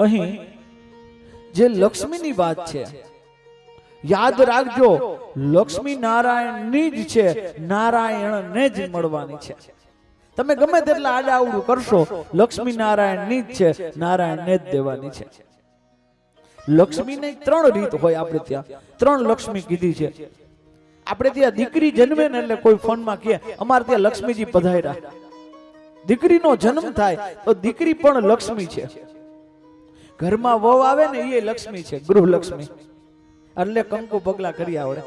અહીં જે લક્ષ્મીની વાત છે, યાદ રાખજો, લક્ષ્મી નારાયણની જ છે, નારાયણને જ મળવાની છે. તમે ગમે તેટલા આડા આવડું કરશો, લક્ષ્મી નારાયણની જ છે, નારાયણને જ દેવાની છે. લક્ષ્મીની ત્રણ રીત હોય આપણે ત્યાં, ત્રણ લક્ષ્મી કીધી છે. આપણે ત્યાં દીકરી જન્મે ને એટલે કોઈ ફોનમાં કહે, અમારે ત્યાં લક્ષ્મીજી પધાર્યા. દીકરીનો જન્મ થાય, તો દીકરી પણ લક્ષ્મી છે. ઘરમાં વહુ આવે ને એ લક્ષ્મી છે, ગૃહ લક્ષ્મી. એટલે કંકુ પગલા કરી આવડે.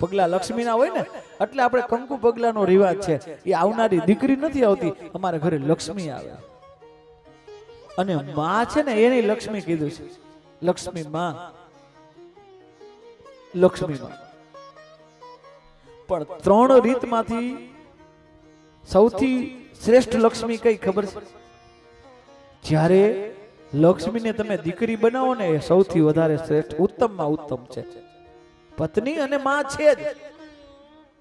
પગલા લક્ષ્મીના હોય ને, એટલે આપણે કંકુ પગલાનો રિવાજ છે. એ આવનારી દીકરી નથી આવતી, અમારા ઘરે લક્ષ્મી આવે. અને માં છે ને એની લક્ષ્મી કીધું છે. લક્ષ્મી માં. લક્ષ્મી માં. પણ ત્રણ રીતમાંથી સૌથી શ્રેષ્ઠ લક્ષ્મી કઈ ખબર છે? જ્યારે લક્ષ્મીને તમે દીકરી બનાવો ને એ સૌથી વધારે શ્રેષ્ઠ, ઉત્તમમાં ઉત્તમ છે. પત્ની અને માં છે જ.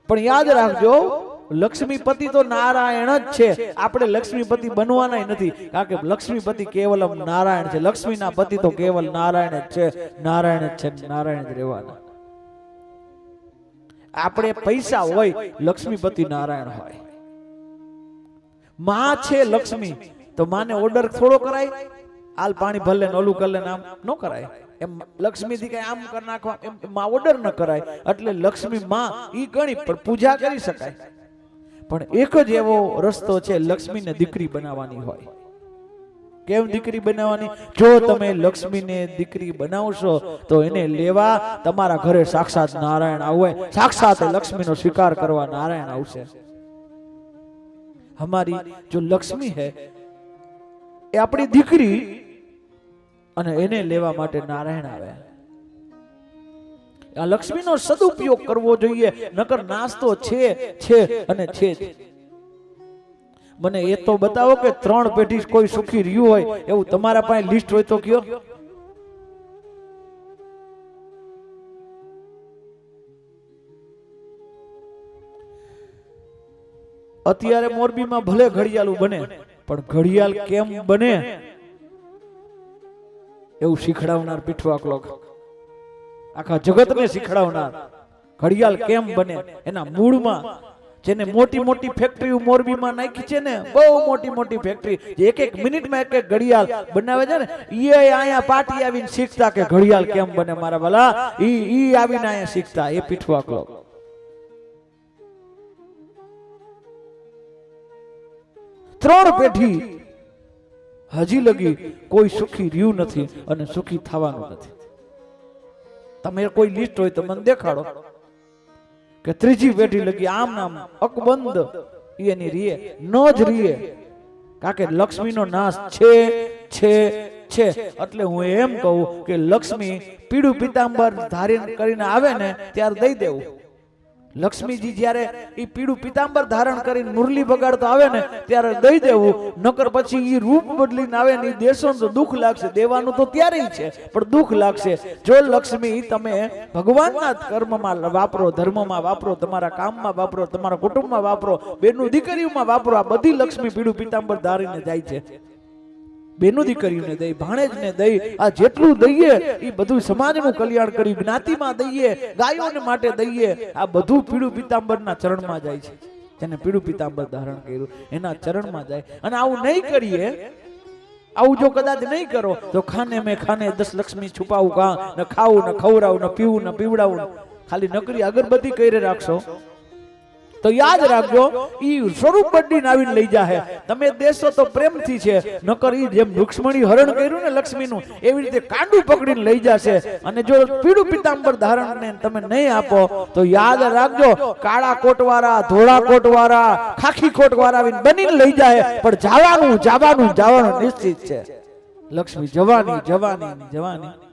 પણ યાદ રાખજો, લક્ષ્મીપતિ તો નારાયણ જ છે. આપણે લક્ષ્મીપતિ બનવાના નથી, કારણ કે લક્ષ્મીપતિ કેવલમ નારાયણ છે. લક્ષ્મીના પતિ તો કેવલ નારાયણ જ છે. નારાયણ જ છે નારાયણ જ રહેવાના. આપણે પૈસા હોય, લક્ષ્મીપતિ નારાયણ હોય. માં છે લક્ષ્મી, તો માને ઓર્ડર થોડો કરાય. આલ પાણી ભલે ને ઓલું કરલે આમ ન કરાય. એમ લક્ષ્મીથી કઈ આમ કરી નાખવા માં ઓર્ડર ન કરાય. એટલે લક્ષ્મી માં ઈ ગણી પણ પૂજા કરી શકાય. પણ એક જ એવો રસ્તો છે લક્ષ્મીને દીકરી બનાવવાની હોય. કેમ દીકરી બનાવવાની? જો તમે લક્ષ્મીને દીકરી બનાવશો, તો એને લેવા તમારા ઘરે સાક્ષાત નારાયણ આવે સાક્ષાત લક્ષ્મીનો સ્વીકાર કરવા નારાયણ આવશે. અમારી જો લક્ષ્મી હે, એ આપણી દીકરી અને એને લેવા માટે નારાયણ આવે આ લક્ષ્મીનો સદુપયોગ કરવો જોઈએ નકર નાસ્તો છે છે અને છે જ. મને એ તો બતાવો કે ત્રણ પેઢી કોઈ સુખી રહ્યું હોય એવું તમારા પાસે લિસ્ટ હોય તો કયો. અત્યારે મોરબીમાં ભલે ઘડિયાળું બને પણ ઘડિયાળ કેમ બને? એવું શીખડાવનાર પીઠવા ક્લોક આખા જગતને શીખડાવનાર. ઘડિયાળ કેમ બને? એના મૂળમાં જેને મોટી મોટી ફેક્ટરીઓ મોરબીમાં નાખી છે ને, બહુ મોટી મોટી ફેક્ટરી એક એક મિનિટમાં એક એક ઘડિયાળ બનાવે છે ને એ અહીંયા પાટી આવીને શીખતા કે ઘડિયાળ કેમ બને મારા ભલા? ઈ ઈ આવીને અહીંયા શીખતા, એ પીઠવા ક્લોક ત્રણ પેઢી હજી લગી કોઈ સુખી રહ્યું નથી અને સુખી થવાનું નથી. તમે કોઈ લિસ્ટ હોય તો મને દેખાડો કે ત્રીજી પેઢી લગી આમ નામ અકબંધ એની રીએ, ન જ રીએ. કારણ કે લક્ષ્મીનો નાશ છે છે છે. એટલે હું એમ કહું કે લક્ષ્મી પીળું પીતાંબર ધારણ કરીને આવે ને ત્યારે દઈ દેવું. લક્ષ્મીજી જ્યારે એ પીળું પિતાંબર ધારણ કરીને મુરલી બગાડતા આવે ને, ત્યારે દઈ દેવું. નકર પછી એ રૂપ બદલીને આવે ને દેશો તો દુઃખ લાગશે. દેવાનું તો ત્યારે છે, પણ દુઃખ લાગશે. જો લક્ષ્મી, તમે ભગવાનના કર્મમાં વાપરો, ધર્મમાં વાપરો, તમારા કામમાં વાપરો, તમારા કુટુંબમાં વાપરો બેનું દીકરીઓમાં વાપરો. આ બધી લક્ષ્મી પીળું પીતાંબર ધારીને જાય છે. બેનો દીકરીઓને દઈ ભાણેજને દઈ આ જેટલું દઈએ એ બધું સમાજનું કલ્યાણ કર્યું જ્ઞાતિમાં દઈએ ગાયોને માટે દઈએ. આ બધું પીળું પિતાંબરના ચરણમાં જાય છે. જેને પીળું પિતાંબર ધારણ કર્યું એના ચરણમાં જાય. અને આવું નહીં કરીએ આવું જો કદાચ નહીં કરો તો ખાને મેં ખાને દસ લક્ષ્મી છુપાવું કાં? ન ખાવું ન ખવડાવું ન પીવું ન પીવડાવું ખાલી નકરી અગરબત્તી કરી રાખશો. તો યાદ રાખજો, ઈ સ્વરૂપ બદલીને આવીને લઈ જાહે. તમે દેશો તો પ્રેમથી છે, નકર ઈ જેમ રુક્ષ્મણી હરણ કર્યું ને લક્ષ્મીનું, એવી રીતે કાંડું પકડીને લઈ જશે. અને જો પીળું પિતાંબર ધારણ ને તમે નહીં આપો, તો યાદ રાખજો, કાળા કોટવાળા, ધોળા કોટવાળા, ખાખી કોટવાળા આવીને બનીને લઈ જાહે. પણ જવાનું જવાનું જવાનું નિશ્ચિત છે. લક્ષ્મી, જવાની જવાની જવાની.